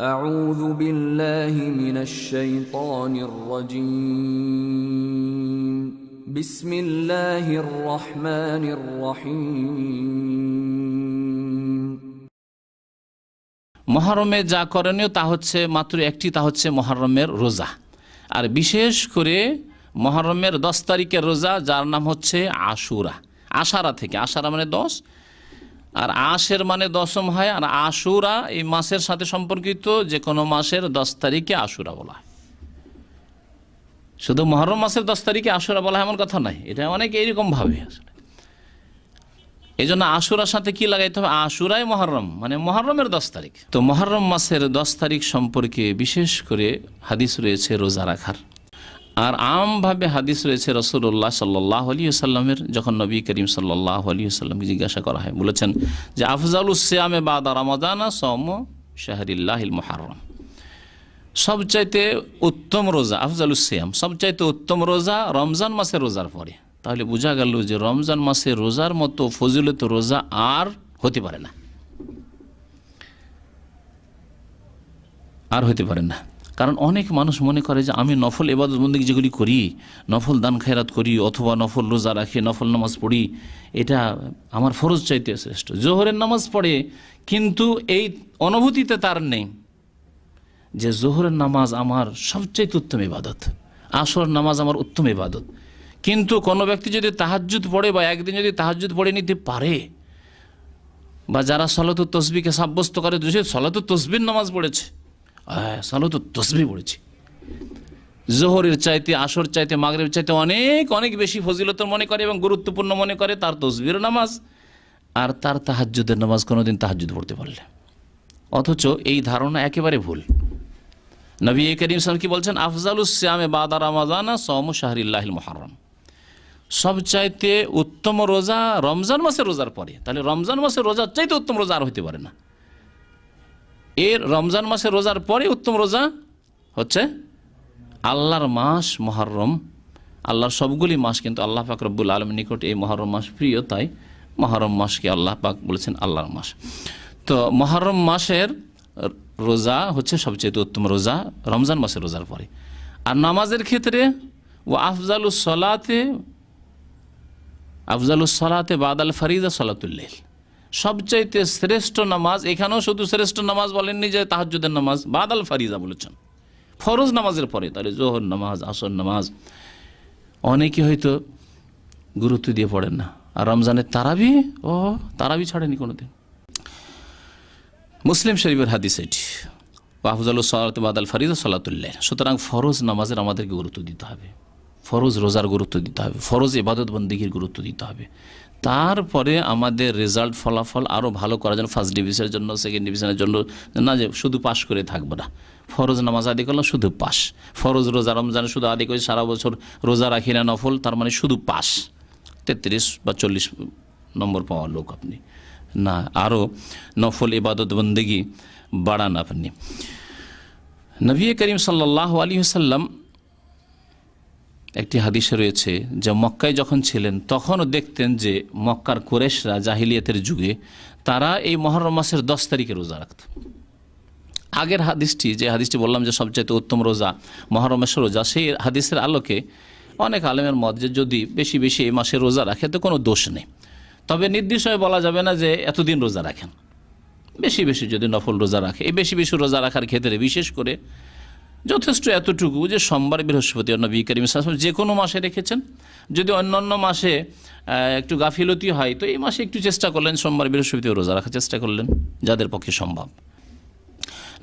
أعوذ بالله من الشيطان الرجيم بسم الله الرحمن الرحيم মহরমে যা করণীয় তা হচ্ছে মাত্র একটি তা হচ্ছে মহরমের রোজা আর বিশেষ করে মহরমের দশ তারিখের রোজা যার নাম হচ্ছে আশুরা আশারা থেকে আশারা মানে দশ আর আশের মানে দশম হয়, আর আশুরা এই মাসের সাথে সম্পর্কিত যে কোনো মাসের দশ তারিখে আশুরা বলা হয়। শুধু মহরম মাসের দশ তারিখে আশুরা বলা এমন কথা নাই এটা অনেক এইরকম ভাবে আসলে। এই জন্য আশুরার সাথে কি লাগাইতে হবে? আশুরাই মহরম মানে মহরমের দশ তারিখ। তো মহরম মাসের দশ তারিখ সম্পর্কে বিশেষ করে হাদিস রয়েছে রোজা রাখার। আর আমভাবে হাদিস রয়েছে রসুল্লাহ সাল্লাহ আলী সাল্লামের যখন নবী করিম সাল্লাহ আলী সাল্লামকে জিজ্ঞাসা করা হয়। বলেছেন যে আফজাল উসিয়ামে বাদা রমাদানা সম শাহরিল্লাহিল মহারম সবচাইতে উত্তম রোজা আফজাল উসিয়াম সবচাইতে উত্তম রোজা রমজান মাসের রোজার পরে। তাহলে বোঝা গেল যে, রমজান মাসে রোজার মতো ফজিলত রোজা আর হতে পারে না। আর হতে পারে না। কারণ অনেক মানুষ মনে করে যে আমি নফল এবাদত বন্দী যেগুলি করি, নফল দান খেরাত করি অথবা নফল রোজা রাখি, নফল নামাজ পড়ি, এটা আমার ফরজ চাইতে শ্রেষ্ঠ। জোহরের নামাজ পড়ে, কিন্তু এই অনুভূতিতে তার নেই যে জোহরের নামাজ আমার সবচেয়ে উত্তম ইবাদত আসর নামাজ আমার উত্তম ইবাদত। কিন্তু কোনো ব্যক্তি যদি তাহাজ্জুদ পড়ে বা একদিন যদি তাহাজ্জুদ পড়ে নিতে পারে, বা যারা সলত তসবিকে সাব্যস্ত করে, সে সলত তসবির নামাজ পড়েছে। সলত তসবি পড়েছি। জোহরের চাইতে, আসর চাইতে মাগরের চাইতে অনেক অনেক বেশি ফজিলতর মনে করে এবং গুরুত্বপূর্ণ মনে করে তার তসবির নামাজ। আর তার তাহাজ্জুদের নামাজ কোনোদিন তাহাজ্জুদ পড়তে পারলে। অথচ এই ধারণা একেবারে ভুল। নবী করিম সাল কি বলছেন? আফজালুসামে বাদা রামাজানা সম শাহরিল্লাহিল মহারম সবচাইতে উত্তম রোজা রমজান মাসের রোজার পরে। তাহলে রমজান মাসের রোজার চাইতে উত্তম রোজা আর হইতে পারে না। এর রমজান মাসের রোজার পরে উত্তম রোজা হচ্ছে আল্লাহর মাস মহরম। আল্লাহর সবগুলি মাস কিন্তু আল্লাহ পাক রব্বুল আলম নিকট এই মহরম মাস প্রিয়, তাই মহরম মাসকে আল্লাহ পাক বলেছেন আল্লাহর মাস। তো মহরম মাসের রোজা হচ্ছে সবচেয়ে উত্তম রোজা রমজান মাসের রোজার পরে। আর নামাজের ক্ষেত্রে ও আফজালুস সলাতে আফজালুস সলাতে বাদাল ফরিদা সলাতুল্লেল সবচাইতে শ্রেষ্ঠ নামাজ, এখানেও শুধু শ্রেষ্ঠ নামাজ বলেননি যে তাহাজুদের নামাজ, বাদাল ফারিজা বলেছেন। ফরজ নামাজের পরে, তাহলে জোহর নামাজ, আসর নামাজ, অনেকে হয়তো গুরুত্ব দিয়ে পড়েন না। আর রমজানের তারাবি, ও, তারাবি ছাড়েনি কোনোদিন। মুসলিম শরীফের হাদিস এটি। আফজাল সালাত বাদাল ফারিদা সালাতুল্লাহ সুতরাং ফরজ নামাজের আমাদেরকে গুরুত্ব দিতে হবে। ফরজ রোজার গুরুত্ব দিতে হবে, ফরজ ইবাদত বন্দীগীর গুরুত্ব দিতে হবে। তারপরে আমাদের রেজাল্ট ফলাফল আরও ভালো করার জন্য ফার্স্ট ডিভিশনের জন্য সেকেন্ড ডিভিশনের জন্য, না যে শুধু পাশ করে থাকব না। ফরজ নামাজ আদি করলাম, শুধু পাস ফরজ রোজা রমজান শুধু আদি করে, সারা বছর রোজা রাখি না নফল, তার মানে শুধু পাস তেত্রিশ বা চল্লিশ নম্বর পাওয়া লোক আপনি। না আরও নফল ইবাদত বন্দেগি বাড়ান আপনি। নবী করিম সাল্লাহ আলী সাল্লাম একটি হাদিসে রয়েছে যে মক্কায় যখন ছিলেন, তখনও দেখতেন যে মক্কার কোরেশরা জাহিলিয়াতের যুগে তারা এই মহরম মাসের দশ তারিখে রোজা রাখত। আগের হাদিসটি, যে হাদিসটি বললাম যে সবচাইতে উত্তম রোজা মহরমেশ্বর রোজা, সেই হাদিসের আলোকে অনেক আলেমের মত যে যদি বেশি বেশি এই মাসে রোজা রাখে তো কোনো দোষ নেই। তবে নির্দিষ্টভাবে বলা যাবে না যে এতদিন রোজা রাখেন। বেশি বেশি যদি নফল রোজা রাখে, এই বেশি বেশি রোজা রাখার ক্ষেত্রে বিশেষ করে যথেষ্ট এতটুকু যে সোমবার বৃহস্পতি নবী করিম সাল্লাম যে কোনো মাসে রেখেছেন। যদি অন্য অন্য মাসে একটু গাফিলতি হয়, তো এই মাসে একটু চেষ্টা করলেন, সোমবার বৃহস্পতি রোজা রাখার চেষ্টা করলেন, যাদের পক্ষে সম্ভব।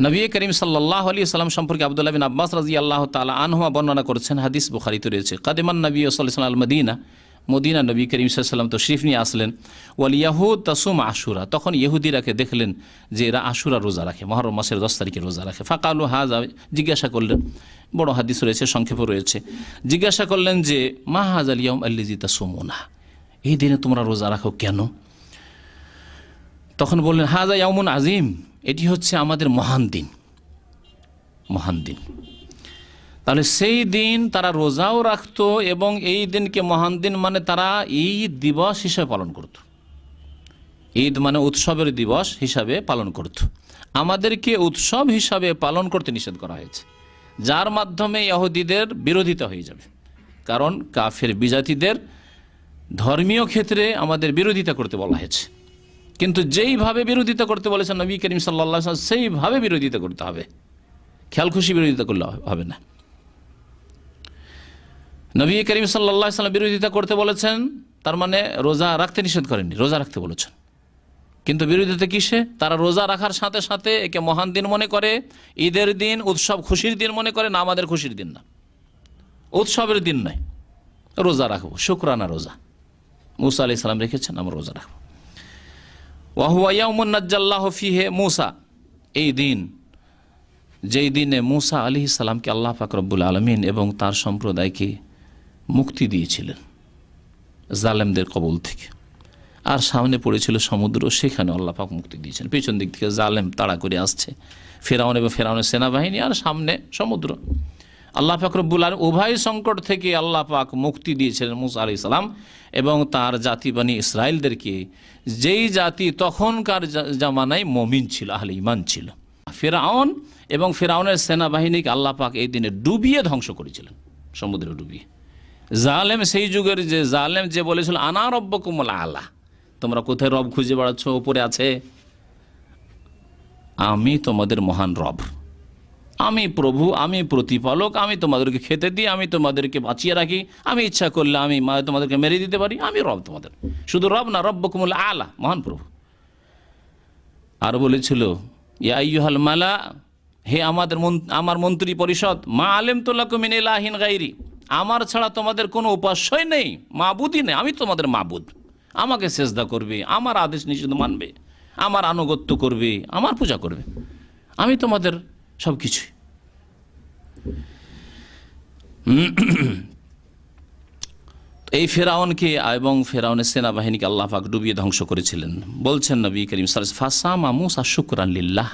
নবী করিম সাল্লাহ আলী সাল্লাম সম্পর্কে আবদুল্লাহ বিন আব্বাস রাজি আল্লাহ তালা আনহুমা বর্ণনা করেছেন, হাদিস বুখারিতে রয়েছে। কাদেমান নবী সাল্লাম আল মদিনা মদিনা নবী করিম সাল্লাম তো নিয়ে আসলেন। ওয়াল ইয়াহুদ তাসুম আশুরা। তখন ইহুদিরাকে দেখলেন যে এরা আশুরা রোজা রাখে, মহরম মাসের দশ তারিখে রোজা রাখে। ফাঁকালু হাজ জিজ্ঞাসা করলেন, বড় হাদিস রয়েছে, সংক্ষেপও রয়েছে। জিজ্ঞাসা করলেন যে, মা হাজ আল আলিয়াম আল্লিজি তাসুমোনা? এই দিনে তোমরা রোজা রাখো কেন? তখন বললেন হাজা ইয়ামুন আজিম এটি হচ্ছে আমাদের মহান দিন। মহান দিন। তাহলে সেই দিন তারা রোজাও রাখতো এবং এই দিনকে মহান দিন মানে তারা ঈদ দিবস হিসাবে পালন করত। ঈদ মানে উৎসবের দিবস হিসাবে পালন করত। আমাদেরকে উৎসব হিসাবে পালন করতে নিষেধ করা হয়েছে। যার মাধ্যমে ইহুদিদের বিরোধিতা হয়ে যাবে। কারণ কাফের বিজাতিদের ধর্মীয় ক্ষেত্রে আমাদের বিরোধিতা করতে বলা হয়েছে। কিন্তু যেইভাবে বিরোধিতা করতে বলেছেন নবী করিম সাল্লা সেইভাবে বিরোধিতা করতে হবে। খেয়াল খুশি বিরোধিতা করলে হবে না। নবী করিম সাল্লা সাল্লাম বিরোধিতা করতে বলেছেন, তার মানে রোজা রাখতে নিষেধ করেননি, রোজা রাখতে বলেছেন। কিন্তু বিরোধিতা কিসে? তারা রোজা রাখার সাথে সাথে একে মহান দিন মনে করে, ঈদের দিন উৎসব খুশির দিন মনে করে, না আমাদের খুশির দিন না। উৎসবের দিন নয়, রোজা রাখব, শুক্রানা রোজা। মুসা আলি সাল্লাম রেখেছেন, আমরা রোজা রাখব। ওয়াহুয়াউমুন্নাজ্জাল্লাহ ফিহে মুসা। এই দিন, যেই দিনে মুসা আলি সালামকে আল্লাহ ফাকরবুল আলমিন এবং তার সম্প্রদায়কে মুক্তি দিয়েছিলেন জালেমদের কবল থেকে। আর সামনে পড়েছিল সমুদ্র, সেখানে আল্লাহ পাক মুক্তি দিয়েছেন। পেছন দিক থেকে জালেম তাড়া করে আসছে, ফেরাউন এবং ফেরাউনের সেনাবাহিনী আর সামনে সমুদ্র। আল্লাহ ফাকরবুল আর উভয় সংকট থেকে আল্লাহ পাক মুক্তি দিয়েছিলেন মুসা আলি সালাম এবং তার জাতি বানী ইসরায়েলদেরকে যেই জাতি তখনকার জামানায় মমিন ছিল, আহলে ইমান ছিল। ফেরাউন এবং ফেরাউনের সেনাবাহিনীকে আল্লাহ পাক এই দিনে ডুবিয়ে ধ্বংস করেছিলেন, সমুদ্রে ডুবিয়ে। জালেম সেই যুগের যে জালেম যে বলেছিল, আনা রব্য কুমল আলা। তোমরা কোথায় রব খুঁজে বেড়াচ্ছ? ওপরে আছে, আমি তোমাদের মহান রব। আমি প্রভু, আমি প্রতিপালক, আমি তোমাদেরকে খেতে দিই, আমি তোমাদেরকে বাঁচিয়ে রাখি। আমি ইচ্ছা করলে আমি তোমাদেরকে মেরে দিতে পারি, আমি রব তোমাদের। শুধু রব না রব্য কুমল আলা, মহান প্রভু। আর বলেছিল ইয়াইহাল মালা, হে আমাদের আমার মন্ত্রী পরিষদ, মা আলেম এলাহিন গাইরি। আমার ছাড়া তোমাদের কোনো উপাস্যই নেই, মাবুদই নেই, আমি তোমাদের মাবুদ। আমাকে সেজদা করবে, আমার আদেশ নিষেধ মানবে, আমার আনুগত্য করবে, আমার পূজা করবে। আমি তোমাদের সব কিছুই এই ফেরাউনকে এবং ফেরাউনের সেনাবাহিনীকে আল্লাহ ডুবিয়ে ধ্বংস করেছিলেন। বলছেন নবী করিম সাল ফাসামা মুসা লিল্লাহ।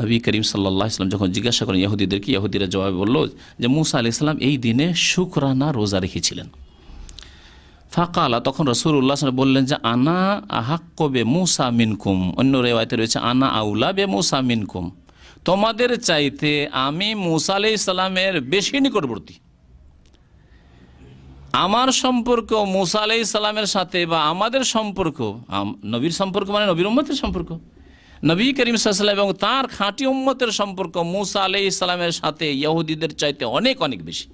নবী করিম সাল্লাহ ইসলাম যখন জিজ্ঞাসা করেন ইহুদিদেরকে, ইহুদিরা জবাব বলল যে মুসা আলি ইসলাম এই দিনে শুকরানা রোজা রেখেছিলেন। ফাঁকালা, তখন রসুল্লাহ বললেন যে, আনা আহাক্কবে মুসা মিনকুম। অন্য রেওয়ায়তে রয়েছে, আনা আউলা বে মুসা মিনকুম। তোমাদের চাইতে আমি মুসা আলি ইসলামের বেশি নিকটবর্তী। আমার সম্পর্ক মুসা আলাই সালামের সাথে বা আমাদের সম্পর্ক নবীর সম্পর্ক মানে নবীর উম্মতের সম্পর্ক। নবী করিম সাল্লাম এবং তার খাঁটি উম্মতের সম্পর্ক মুসা আলাই ইসলামের সাথে ইহুদিদের চাইতে অনেক অনেক বেশি।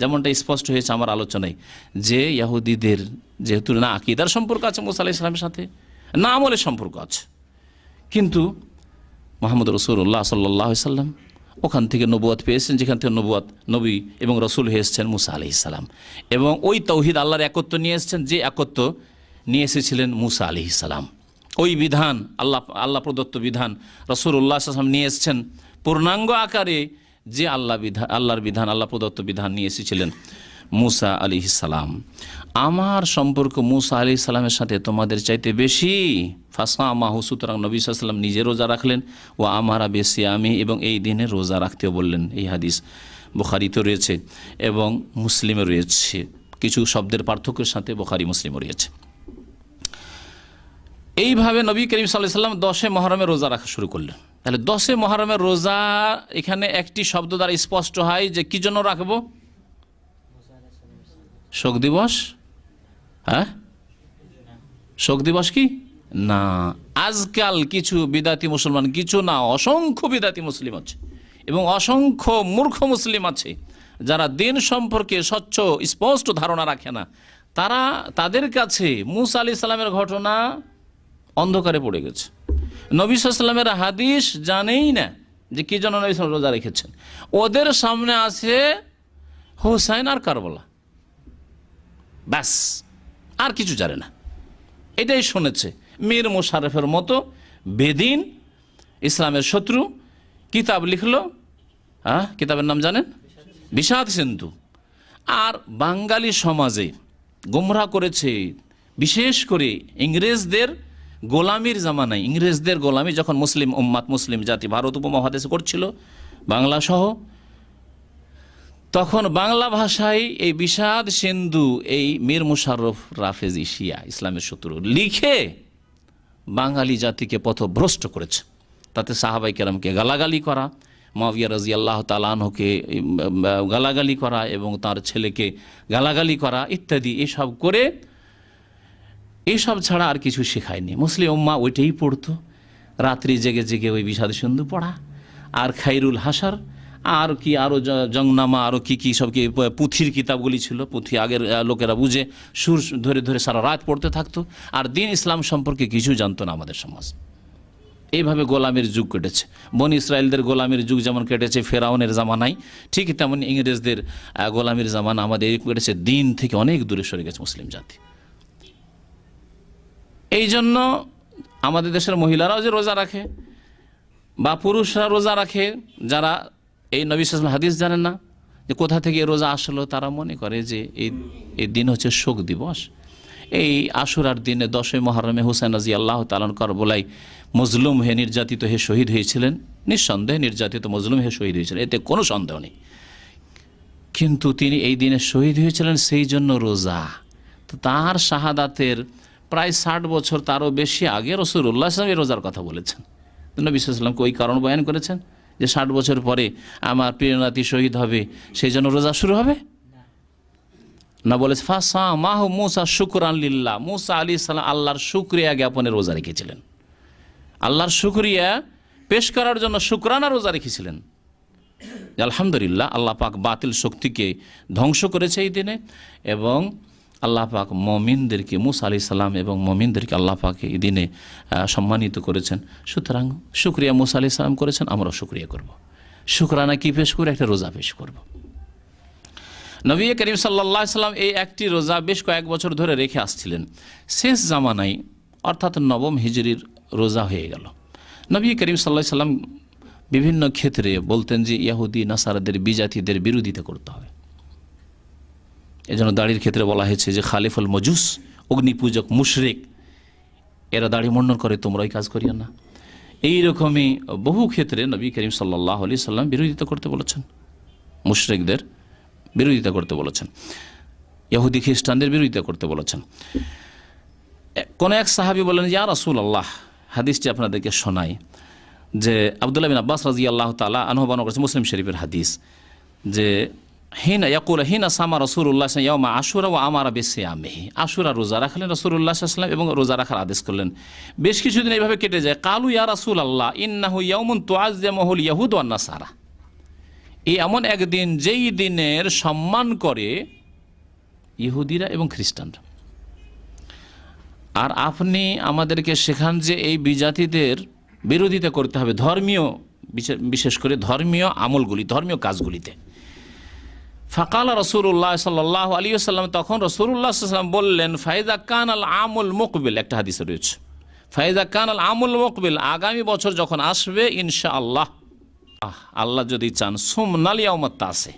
যেমনটা স্পষ্ট হয়েছে আমার আলোচনায় যে ইহুদিদের যেহেতু না আকিদার সম্পর্ক আছে মুসা আলাই ইসলামের সাথে, না আমলের সম্পর্ক আছে। কিন্তু মোহাম্মদ রসুল্লাহ সাল্লাহ সাল্লাম ওখান থেকে নবুয়াত পেয়েছেন, যেখান থেকে নবুয়াত, নবী এবং রসুল হয়ে এসেছেন মুসা আলি ইসালাম এবং ওই তৌহিদ আল্লাহর একত্ব নিয়ে এসেছেন, যে একত্ব নিয়ে এসেছিলেন মুসা আলি ইসালাম ওই বিধান, আল্লাহ আল্লাহ প্রদত্ত বিধান রসুল্লাহ আসলাম নিয়ে এসেছেন। পূর্ণাঙ্গ আকারে যে আল্লাহ বিধান আল্লাহর বিধান, আল্লাহ প্রদত্ত বিধান নিয়ে এসেছিলেন মুসা আলি সালাম। আমার সম্পর্ক মুসা আলি সালামের সাথে তোমাদের চাইতে বেশি। ফাঁসা মাহু সুতরাং নবী সাল্লাম নিজে রোজা রাখলেন। ও আমারা বেশি আমি এবং এই দিনে রোজা রাখতেও বললেন এই হাদিস। বুখারিতে রয়েছে এবং মুসলিমে রয়েছে। কিছু শব্দের পার্থক্যের সাথে বুখারি, মুসলিমও রয়েছে। এইভাবে নবী করিম সাল্লাম দশে মহরমে রোজা রাখা শুরু করলেন। তাহলে দশে মহরমের রোজা এখানে একটি শব্দ দ্বারা স্পষ্ট হয় যে কি জন্য রাখব? শোক দিবস? হ্যাঁ? শোক দিবস কি? না। আজকাল কিছু বিদাতি মুসলমান, কিছু না, অসংখ্য বিদাতি মুসলিম আছে এবং অসংখ্য মূর্খ মুসলিম আছে যারা দিন সম্পর্কে স্বচ্ছ, স্পষ্ট ধারণা রাখে না। তারা তাদের কাছে মুসা আলি সাল্লামের ঘটনা অন্ধকারে পড়ে গেছে। নবী সাল্লামের হাদিস জানেই না যে কি জন্য নবী রোজা রেখেছেন। ওদের সামনে আছে হোসাইন আর কারবলা। ব্যাস, আর কিছু জানে না। এটাই শুনেছে মীর মোশারফের মতো বেদিন, ইসলামের শত্রু, কিতাব লিখলো হ্যাঁ কিতাবের নাম জানেন? বিষাদ সিন্ধু। আর বাঙালি সমাজে গোমরা করেছে, বিশেষ করে ইংরেজদের গোলামির জামানায়, ইংরেজদের গোলামি যখন মুসলিম উম্মাত, মুসলিম জাতি, ভারত উপমহাদেশে করছিল, বাংলা সহ, তখন বাংলা ভাষায় এই বিষাদ সিন্ধু, এই মীর মুশারফ রাফেজ ইশিয়া ইসলামের শত্রু, লিখে বাঙালি জাতিকে পথভ্রষ্ট করেছে। তাতে সাহাবাই কেরামকে গালাগালি করা মাবিয়া রাজি আল্লাহ তালানহকে গালাগালি করা এবং তার ছেলেকে গালাগালি করা ইত্যাদি, এসব করে এইসব ছাড়া আর কিছু শেখায়নি। মুসলিম উম্মা ওইটাই পড়তো। রাত্রি জেগে জেগে ওই বিষাদ সিন্ধু পড়া। আর খাইরুল হাসার, আর কি আরও জংনামা আরও কি কি সব কি পুঁথির কিতাবগুলি ছিল। পুঁথি আগের লোকেরা বুঝে, সুর ধরে ধরে সারা রাত পড়তে থাকতো। আর দিন ইসলাম সম্পর্কে কিছু জানতো না আমাদের সমাজ। এইভাবে গোলামের যুগ কেটেছে। বন ইসরায়েলদের গোলামের যুগ যেমন কেটেছে ফেরাউনের জামানায়, ঠিক তেমন ইংরেজদের গোলামের জামানা আমাদের কেটেছে। দিন থেকে অনেক দূরে সরে গেছে মুসলিম জাতি। এই জন্য আমাদের দেশের মহিলারাও যে রোজা রাখে বা পুরুষরা রোজা রাখে, যারা এই নবী সাল হাদিস জানেন না, যে কোথা থেকে রোজা আসলো, তারা মনে করে যে এই এই দিন হচ্ছে শোক দিবস। এই আশুরার দিনে দশই মহরমে হুসেন রাজি আল্লাহ তালন বলাই মজলুম হে নির্যাতিত হে শহীদ হয়েছিলেন। নিঃসন্দেহে নির্যাতিত মজলুম হে শহীদ হয়েছিলেন, এতে কোনো সন্দেহ নেই। কিন্তু তিনি এই দিনে শহীদ হয়েছিলেন, সেই জন্য রোজা। তো তার শাহাদাতের প্রায় ষাট বছর তারও বেশি আগে রসুল্লাহ আসলাম এই রোজার কথা বলেছেন। নবী সাল্লামকে ওই কারণ বয়ান করেছেন যে ষাট বছর পরে আমার প্রিয় নাতি শহীদ হবে, সেই জন্য রোজা শুরু হবে? না। বলে ফাসা মাহ মুসা শুক্র আল্লিল্লাহ মুসা আলী সাল্লাম আল্লাহর শুক্রিয়া জ্ঞাপনে রোজা রেখেছিলেন। আল্লাহর শুক্রিয়া পেশ করার জন্য শুক্রানা রোজা রেখেছিলেন। আলহামদুলিল্লাহ, আল্লাহ পাক বাতিল শক্তিকে ধ্বংস করেছে এই দিনে এবং আল্লাহ পাক মমিনদেরকে মুসা আলি সাল্লাম এবং মমিনদেরকে আল্লাহ পাক এই দিনে সম্মানিত করেছেন। সুতরাং শুক্রিয়া মুসা আলি সাল্লাম করেছেন, আমরাও শুক্রিয়া করব। শুক্রানা কি পেশ করে একটা রোজা পেশ করব। নবী করিম সাল্লাহ সাল্লাম এই একটি রোজা বেশ কয়েক বছর ধরে রেখে আসছিলেন। শেষ জামানায় অর্থাৎ নবম হিজরির রোজা হয়ে গেল। নবী করিম সাল্লাহ সাল্লাম বিভিন্ন ক্ষেত্রে বলতেন যে, ইয়াহুদি, নাসারাদের, বিজাতিদের বিরোধিতা করতে হবে। এজন্য দাড়ির ক্ষেত্রে বলা হয়েছে যে খালিফুল মজুস, অগ্নিপূজক, মুশরেক, এরা দাড়ি মন্ডন করে তোমরা ওই কাজ করিও না। এই রকমই বহু ক্ষেত্রে নবী করিম সাল্লাহ আলি সাল্লাম বিরোধিতা করতে বলেছেন। মুশরেকদের বিরোধিতা করতে বলেছেন। ইহুদি খ্রিস্টানদের বিরোধিতা করতে বলেছেন। কোন এক সাহাবি বলেন ইয়া রাসূল আল্লাহ হাদিসটি আপনাদেরকে শোনাই যে আবদুল্লাহ বিন আব্বাস রাজি আল্লাহ তালা আনহবান করেছে মুসলিম শরীফের হাদিস যে হিনা ইয়াকুল, হিনা সামা রসুল্লাহ ইয়ামা আশুরা ও আমারা বেশি আমেহি আশুরা রোজা রাখলেন রসুল্লাহ সাল্লাম এবং রোজা রাখার আদেশ করলেন। বেশ কিছুদিন এইভাবে কেটে যায়। কালু ইয়া রাসুল আল্লাহ ইন্নাহু ইয়ামুন তোয়াজমহুল ইয়াহুদ ওয়ান্না সারা এই এমন একদিন যেই দিনের সম্মান করে ইহুদিরা এবং খ্রিস্টানরা। আর আপনি আমাদেরকে শেখান যে এই বিজাতিদের বিরোধিতা করতে হবে ধর্মীয় বিশে- বিশেষ করে ধর্মীয় আমলগুলি, ধর্মীয় কাজগুলিতে। ফাকাল রসুল্লাহ সাল্লাহ আলী সাল্লাম তখন রসুল্লাহ সাল্লাম বললেন, ফাইজা কান আল আমুল মুকবিল, একটা হাদিসে রয়েছে, ফাইজা কান আল আমুল মুকবিল, আগামী বছর যখন আসবে ইনশা আল্লাহ আল্লাহ যদি চান, সোম নালিয়াউমাত আছে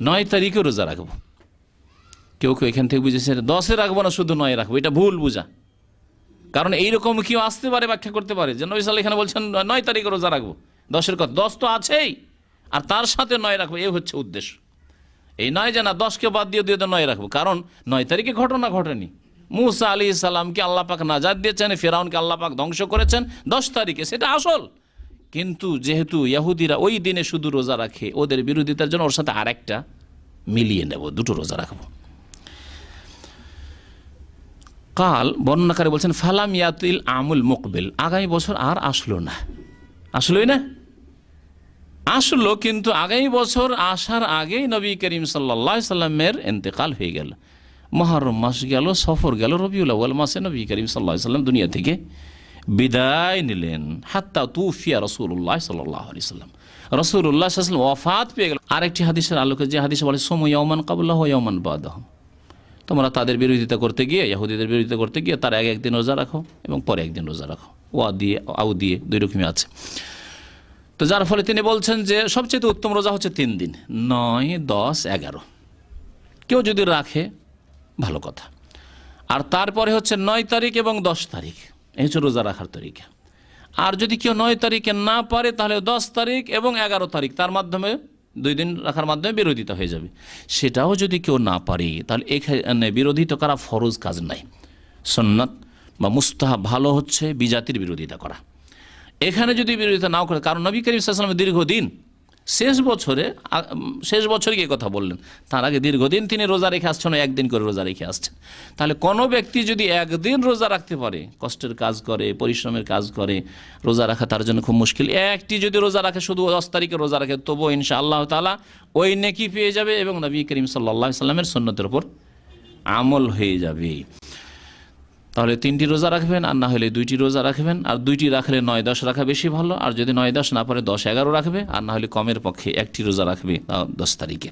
নয় তারিখে রোজা রাখব। কেউ কেউ এখান থেকে বুঝেছে, দশে রাখব না, শুধু নয় রাখব, এটা ভুল বুঝা। কারণ এইরকম কেউ আসতে পারে, ব্যাখ্যা করতে পারে যে নবী সাল্লাহ এখানে বলছেন, নয় তারিখে রোজা রাখব। দশের কথা, দশ তো আছেই, আর তার সাথে নয় রাখব, এ হচ্ছে উদ্দেশ্য। এই নয় যে না, দশকে বাদ দিয়ে দিয়ে নয় রাখব। কারণ নয় তারিখে ঘটনা ঘটেনি। মুসা আলী ইসালামকে আল্লাহ পাক নাজাদ দিয়েছেন, ফেরাউনকে আল্লাহ পাক ধ্বংস করেছেন দশ তারিখে। সেটা আসল। কিন্তু যেহেতু ইয়াহুদিরা ওই দিনে শুধু রোজা রাখে, ওদের বিরোধিতার জন্য ওর সাথে আরেকটা মিলিয়ে নেব, দুটো রোজা রাখব। কাল বর্ণনাকারী বলছেন, ফালাম ইয়াতিল আমুল মুকবিল। আগামী বছর আর আসলো না। আসলোই না? আসলো কিন্তু আগামী বছর আসার আগেই নবী করিম সাল্লা সাল্লামের এন্তেকাল হয়ে গেল। মহরম মাস গেল, সফর গেল, রবিউল আউ্য়াল মাসে নবী করিম সাল্লাহ সাল্লাম দুনিয়া থেকে বিদায় নিলেন। হাত্তা তুফিয়া রসুল্লাহ সাল্লাহ আলি সাল্লাম। রসুল্লাহ সাল্লাম ওয়াফাত পেয়ে গেল। আরেকটি হাদিসের আলোকে যে হাদিসে বলে সময় ইয়মান কাবুল্লাহ ইয়মান বাদাহ। তোমরা তাদের বিরোধিতা করতে গিয়ে ইহুদিদের বিরোধিতা করতে গিয়ে তার আগে একদিন রোজা রাখো এবং পরে একদিন রোজা রাখো। ওয়া দিয়ে আউ দিয়ে দুই রকমই আছে। তো যার ফলে তিনি বলছেন যে সবচেয়ে উত্তম রোজা হচ্ছে তিন দিন, নয়, দশ, এগারো। কেউ যদি রাখে, ভালো কথা। আর তারপরে হচ্ছে নয় তারিখ এবং দশ তারিখ, এই হচ্ছে রোজা রাখার তরিকা। আর যদি কেউ নয় তারিখে না পারে, তাহলে দশ তারিখ এবং এগারো তারিখ, তার মাধ্যমে দুই দিন রাখার মাধ্যমে বিরোধিতা হয়ে যাবে। সেটাও যদি কেউ না পারে, তাহলে এখানে বিরোধিতা করা ফরজ কাজ নাই। সন্ন্যত বা মুস্তাহাব ভালো হচ্ছে বিজাতির বিরোধিতা করা। এখানে যদি বিরোধিতা নাও করে, কারণ নবী করিম সাল্লামের দীর্ঘদিন, শেষ বছরে শেষ বছরে গিয়ে কথা বললেন। তার আগে দীর্ঘদিন তিনি রোজা রেখে আসছেন একদিন করে রোজা রেখে আসছেন। তাহলে কোনো ব্যক্তি যদি একদিন রোজা রাখতে পারে, কষ্টের কাজ করে, পরিশ্রমের কাজ করে, রোজা রাখা তার জন্য খুব মুশকিল। একটি যদি রোজা রাখে, শুধু দশ তারিখে রোজা রাখে তবুও ইনশা আল্লাহ তালা ওই নেকি পেয়ে যাবে এবং নবী করিম সাল্লা সাল্লামের সন্ন্যতের ওপর আমল হয়ে যাবে। তাহলে তিনটি রোজা রাখবেন আর না হলে দুইটি রোজা রাখবেন। আর দুইটি রাখলে নয় দশ রাখা বেশি ভালো। আর যদি নয় দশ না পারে দশ এগারো রাখবে, আর না হলে কমের পক্ষে একটি রোজা রাখবে দশ তারিখে।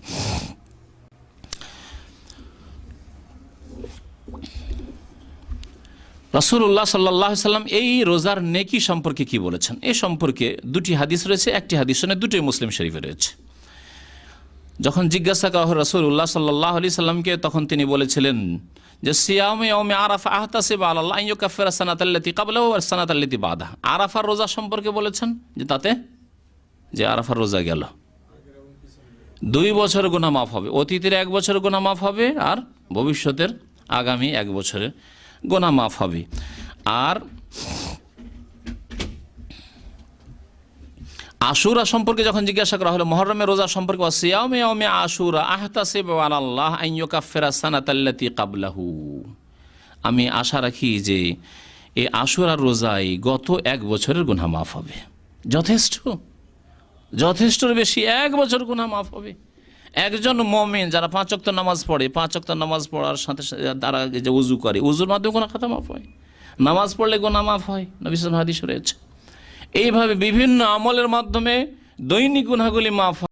রসুল্লাহ সাল্লাহ সাল্লাম এই রোজার নেকি সম্পর্কে কি বলেছেন? এ সম্পর্কে দুটি হাদিস রয়েছে, একটি হাদিস শুনে দুটোই মুসলিম শরীফে রয়েছে। যখন জিজ্ঞাসা করা হয় রসুল্লাহ সাল্লাহ আলি সাল্লামকে, তখন তিনি বলেছিলেন যে সিয়ামে ওমে আরাফা বা আল্লাহ ইউকাফের সানাতাল্লাতি কাবলাও আর সানাতাল্লাতি বাধা আরাফার রোজা সম্পর্কে বলেছেন যে তাতে যে আরাফার রোজা গেল। দুই বছর গোনা মাফ হবে, অতীতের এক বছর গোনা মাফ হবে আর ভবিষ্যতের আগামী এক বছরের গোনা মাফ হবে। আর আশুরা সম্পর্কে যখন জিজ্ঞাসা করা হলো, মহরমে রোজা সম্পর্কে আশুরা কাবলাহু। আমি আশা রাখি যে এই আশুরার রোজায় গত এক বছরের গুনাহ মাফ হবে। যথেষ্ট। যথেষ্টর বেশি এক বছর গুনাহ মাফ হবে। একজন মমিন যারা পাঁচ অক্ত নামাজ পড়ে, পাঁচ অক্ত নামাজ পড়ার সাথে সাথে তারা যে উজু করে উজুর মাধ্যমে গোনা খাতা মাফ হয়। নামাজ পড়লে গোনা মাফ হয়। নবী সাল হাদিস রয়েছে। এইভাবে বিভিন্ন আমলের মাধ্যমে দৈনিক গুণাগুলি মাফ